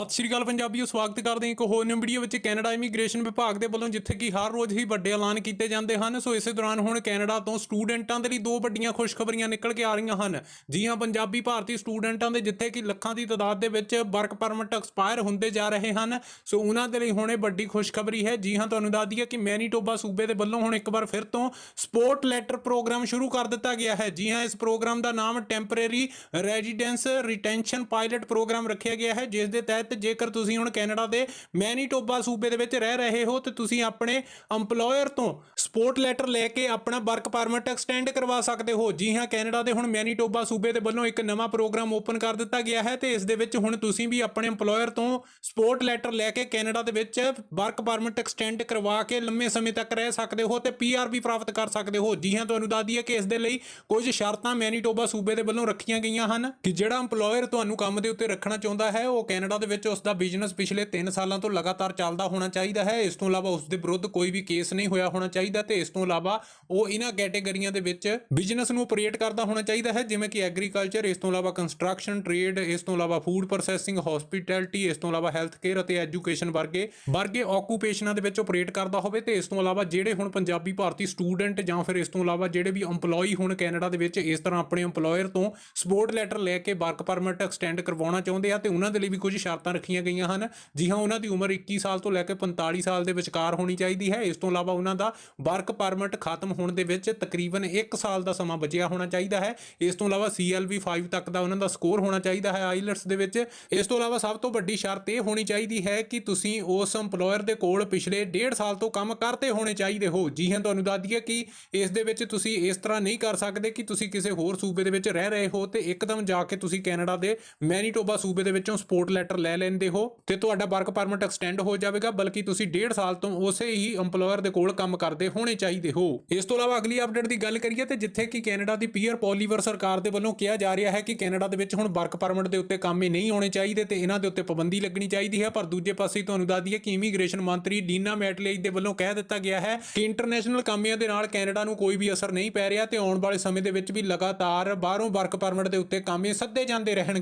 ਸਤਿ ਸ਼੍ਰੀ ਅਕਾਲ ਪੰਜਾਬੀਓ, ਸਵਾਗਤ ਕਰਦੇ ਹਾਂ ਇੱਕ ਹੋਰ ਨਿਊ ਵੀਡੀਓ ਵਿੱਚ ਕੈਨੇਡਾ ਇਮੀਗ੍ਰੇਸ਼ਨ ਵਿਭਾਗ ਦੇ ਵੱਲੋਂ, ਜਿੱਥੇ ਕਿ ਹਰ ਰੋਜ਼ ਹੀ ਵੱਡੇ ਐਲਾਨ ਕੀਤੇ ਜਾਂਦੇ ਹਨ। ਸੋ ਇਸੇ ਦੌਰਾਨ ਹੁਣ ਕੈਨੇਡਾ ਤੋਂ ਸਟੂਡੈਂਟਾਂ ਦੇ ਲਈ ਦੋ ਵੱਡੀਆਂ ਖੁਸ਼ਖਬਰੀਆਂ ਨਿਕਲ ਕੇ ਆ ਰਹੀਆਂ ਹਨ। ਜੀ ਹਾਂ ਪੰਜਾਬੀ ਭਾਰਤੀ ਸਟੂਡੈਂਟਾਂ ਦੇ, ਜਿੱਥੇ ਕਿ ਲੱਖਾਂ ਦੀ ਤਾਦਾਦ ਦੇ ਵਿੱਚ ਵਰਕ ਪਰਮਿਟ ਐਕਸਪਾਇਰ ਹੁੰਦੇ ਜਾ ਰਹੇ ਹਨ। ਸੋ ਉਹਨਾਂ ਦੇ ਲਈ ਹੁਣ ਇਹ ਵੱਡੀ ਖੁਸ਼ਖਬਰੀ ਹੈ। ਜੀ ਹਾਂ, ਤੁਹਾਨੂੰ ਦੱਸ ਦਈਏ ਕਿ ਮੈਨੀਟੋਬਾ ਸੂਬੇ ਦੇ ਵੱਲੋਂ ਹੁਣ ਇੱਕ ਵਾਰ ਫਿਰ ਤੋਂ ਸਪੋਰਟ ਲੈਟਰ ਪ੍ਰੋਗਰਾਮ ਸ਼ੁਰੂ ਕਰ ਦਿੱਤਾ ਗਿਆ ਹੈ। ਜੀ ਹਾਂ, ਇਸ ਪ੍ਰੋਗਰਾਮ ਦਾ ਨਾਮ temporary residence retention pilot program ਰੱਖਿਆ ਗਿਆ ਹੈ, ਜਿਸ ਦੇ ਤਹਿਤ ਜੇਕਰ ਤੁਸੀਂ ਹੁਣ ਕੈਨੇਡਾ ਦੇ ਮੈਨੀਟੋਬਾ ਸੂਬੇ ਦੇ ਵਿੱਚ ਰਹਿ ਰਹੇ ਹੋ ਤੇ ਤੁਸੀਂ ਆਪਣੇ EMPLOYER ਤੋਂ ਸਪੋਰਟ ਲੈਟਰ ਲੈ ਕੇ ਆਪਣਾ ਵਰਕ ਪਰਮਿਟ ਐਕਸਟੈਂਡ ਕਰਵਾ ਸਕਦੇ ਹੋ। ਜੀ ਹਾਂ, ਕੈਨੇਡਾ ਦੇ ਹੁਣ ਮੈਨੀਟੋਬਾ ਸੂਬੇ ਦੇ ਵੱਲੋਂ ਇੱਕ ਨਵਾਂ ਪ੍ਰੋਗਰਾਮ ਓਪਨ ਕਰ ਦਿੱਤਾ ਗਿਆ ਹੈ ਤੇ ਇਸ ਦੇ ਵਿੱਚ ਹੁਣ ਤੁਸੀਂ ਵੀ ਆਪਣੇ EMPLOYER ਤੋਂ ਸਪੋਰਟ ਲੈਟਰ ਲੈ ਕੇ ਕੈਨੇਡਾ ਦੇ ਵਿੱਚ ਵਰਕ ਪਰਮਿਟ ਐਕਸਟੈਂਡ ਕਰਵਾ ਕੇ ਲੰਮੇ ਸਮੇਂ ਤੱਕ ਰਹਿ ਸਕਦੇ ਹੋ ਤੇ ਪੀਆਰ ਵੀ ਪ੍ਰਾਪਤ ਕਰ ਸਕਦੇ ਹੋ। ਜੀ ਹਾਂ, ਤੁਹਾਨੂੰ ਦੱਸ ਦਈਏ ਕਿ ਇਸ ਦੇ ਲਈ ਕੁਝ ਸ਼ਰਤਾਂ ਮੈਨੀਟੋਬਾ ਸੂਬੇ ਦੇ ਵੱਲੋਂ ਰੱਖੀਆਂ ਗਈਆਂ ਹਨ ਕਿ ਜਿਹੜਾ EMPLOYER ਤੁਹਾਨੂੰ ਕੰਮ ਦੇ ਉੱਤੇ ਰੱਖਣਾ ਚਾਹੁੰਦਾ ਹੈ, ਉਹ ਕੈਨੇਡਾ ਦੇ ਵਿੱਚ ਉਸ ਦਾ ਬਿਜ਼ਨਸ ਪਿਛਲੇ 3 ਸਾਲਾਂ ਤੋਂ ਲਗਾਤਾਰ ਚੱਲਦਾ ਹੋਣਾ ਚਾਹੀਦਾ ਹੈ। ਇਸ ਤੋਂ ਇਲਾਵਾ ਉਸ ਦੇ ਵਿਰੁੱਧ ਕੋਈ ਵੀ ਕੇਸ ਨਹੀਂ ਹੋਇਆ ਹੋਣਾ ਚਾਹੀਦਾ ਤੇ ਇਸ ਤੋਂ ਇਲਾਵਾ ਉਹ ਇਹਨਾਂ ਕੈਟਾਗਰੀਆਂ ਦੇ ਵਿੱਚ ਬਿਜ਼ਨਸ ਨੂੰ ਆਪਰੇਟ ਕਰਦਾ ਹੋਣਾ ਚਾਹੀਦਾ ਹੈ, ਜਿਵੇਂ ਕਿ ਐਗਰੀਕਲਚਰ ਇਸ ਤੋਂ ਇਲਾਵਾ ਕੰਸਟਰਕਸ਼ਨ ਟ੍ਰੇਡ ਇਸ ਤੋਂ ਇਲਾਵਾ ਫੂਡ ਪ੍ਰੋਸੈਸਿੰਗ ਹਸਪਿਟੈਲਿਟੀ ਇਸ ਤੋਂ ਇਲਾਵਾ ਹੈਲਥ ਕੇਅਰ ਅਤੇ ਐਜੂਕੇਸ਼ਨ ਵਰਗੇ ਵਰਗੇ ਆਕੂਪੇਸ਼ਨਾਂ ਦੇ ਵਿੱਚ ਆਪਰੇਟ ਕਰਦਾ ਹੋਵੇ ਤੇ ਇਸ ਤੋਂ ਇਲਾਵਾ ਜਿਹੜੇ ਹੁਣ ਪੰਜਾਬੀ ਭਾਰਤੀ ਸਟੂਡੈਂਟ ਜਾਂ ਫਿਰ ਇਸ ਤੋਂ ਇਲਾਵਾ ਜਿਹੜੇ ਵੀ EMPLOYE ਹੁਣ ਕੈਨੇਡਾ ਦੇ ਵਿੱਚ ਇਸ ਤਰ੍ਹਾਂ ਆਪਣੇ EMPLOYER ਤੋਂ ਸਪੋਰਟ ਲੈਟਰ ਲੈ ਕੇ ਵਰਕ ਪਰਮਿਟ ਐਕਸਟੈਂਡ ਕਰਵਾਉਣਾ ਚਾਹੁੰਦੇ ਆ ਤੇ ਉਹਨਾਂ ਦੇ ਲਈ ਵੀ ਕੁਝ ਸ਼ਰਤਾਂ ਰੱਖੀਆਂ ਗਈਆਂ ਹਨ। ਜੀ ਹਾਂ, ਉਹਨਾਂ ਦੀ ਉਮਰ 21 ਸਾਲ ਤੋਂ ਲੈ ਕੇ 45 ਸਾਲ ਦੇ ਵਿਚਕਾਰ ਹੋਣੀ ਚਾਹੀਦੀ ਹੈ। ਇਸ ਤੋਂ ਇਲਾਵਾ ਉਹਨਾਂ ਦਾ ਵਰਕ ਪਰਮਿਟ ਖਤਮ ਹੋਣ ਦੇ ਵਿੱਚ ਤਕਰੀਬਨ 1 ਸਾਲ ਦਾ ਸਮਾਂ ਬਚਿਆ ਹੋਣਾ ਚਾਹੀਦਾ ਹੈ। ਇਸ ਤੋਂ ਇਲਾਵਾ CLV 5 ਤੱਕ ਦਾ ਉਹਨਾਂ ਦਾ ਸਕੋਰ ਹੋਣਾ ਚਾਹੀਦਾ ਹੈ ਆਈਲਟਸ ਦੇ ਵਿੱਚ। ਇਸ ਤੋਂ ਇਲਾਵਾ ਸਭ ਤੋਂ ਵੱਡੀ ਸ਼ਰਤ ਇਹ ਹੋਣੀ ਚਾਹੀਦੀ ਹੈ ਕਿ ਤੁਸੀਂ ਉਸ EMPLOYER ਦੇ ਕੋਲ ਪਿਛਲੇ 1.5 ਸਾਲ ਤੋਂ ਕੰਮ ਕਰਦੇ ਹੋਣੇ ਚਾਹੀਦੇ ਹੋ। ਜੀ ਹਾਂ, ਤੁਹਾਨੂੰ ਦੱਸ ਦਈਏ ਕਿ ਇਸ ਦੇ ਵਿੱਚ ਤੁਸੀਂ ਇਸ ਤਰ੍ਹਾਂ ਨਹੀਂ ਕਰ ਸਕਦੇ ਕਿ ਤੁਸੀਂ ਕਿਸੇ ਹੋਰ ਸੂਬੇ ਦੇ ਵਿੱਚ ਰਹਿ ਰਹੇ ਹੋ ਤੇ ਇੱਕਦਮ ਜਾ ਕੇ ਤੁਸੀਂ ਕੈਨੇਡਾ ਦੇ ਮੈਨੀਟੋਬਾ ਸੂਬੇ ਦੇ ਵਿੱਚੋਂ ਸਪੋਰਟ ਲੈਟਰ ਲੈ ਲੈ ਲੈਂਦੇ ਹੋ ਤੇ ਤੁਹਾਡਾ ਵਰਕ ਪਰਮਿਟ ਐਕਸਟੈਂਡ ਹੋ ਜਾਵੇਗਾ, ਬਲਕਿ ਤੁਸੀਂ 1.5 ਸਾਲ ਤੋਂ ਉਸੇ ਹੀ EMPLOYER ਦੇ ਕੋਲ ਕੰਮ ਕਰਦੇ ਹੋਣੇ ਚਾਹੀਦੇ ਹੋ। ਇਸ ਤੋਂ ਇਲਾਵਾ ਅਗਲੀ ਅਪਡੇਟ ਦੀ ਗੱਲ ਕਰੀਏ ਤੇ ਜਿੱਥੇ ਕਿ ਕੈਨੇਡਾ ਦੀ ਪੀਅਰ ਪੋਲੀਵਰ ਸਰਕਾਰ ਦੇ ਵੱਲੋਂ ਕਿਹਾ ਜਾ ਰਿਹਾ ਹੈ ਕਿ ਕੈਨੇਡਾ ਦੇ ਵਿੱਚ ਹੁਣ ਵਰਕ ਪਰਮਿਟ ਦੇ ਉੱਤੇ ਕੰਮ ਹੀ ਨਹੀਂ ਹੋਣੇ ਚਾਹੀਦੇ ਤੇ ਇਹਨਾਂ ਦੇ ਉੱਤੇ ਪਾਬੰਦੀ ਲੱਗਣੀ ਚਾਹੀਦੀ ਹੈ। ਪਰ ਦੂਜੇ ਪਾਸੇ ਤੁਹਾਨੂੰ ਦੱਸ ਦਈਏ ਕਿ ਇਮੀਗ੍ਰੇਸ਼ਨ ਮੰਤਰੀ ਡੀਨਾ ਮੈਟਲੇਜ ਦੇ ਵੱਲੋਂ ਕਹਿ ਦਿੱਤਾ ਗਿਆ ਹੈ ਕਿ ਇੰਟਰਨੈਸ਼ਨਲ ਕਾਮਿਆਂ ਦੇ ਨਾਲ ਕੈਨੇਡਾ ਨੂੰ ਕੋਈ ਵੀ ਅਸਰ ਨਹੀਂ ਪੈ ਰਿਹਾ ਤੇ ਆਉਣ ਵਾਲੇ ਸਮੇਂ ਦੇ ਵਿੱਚ ਵੀ ਲਗਾਤਾਰ ਬਾਹਰੋਂ ਵਰਕ ਪਰਮਿਟ ਦੇ ਉੱਤੇ ਕਾਮੇ ਸੱਦੇ ਜਾਂਦੇ ਰਹਿਣਗੇ।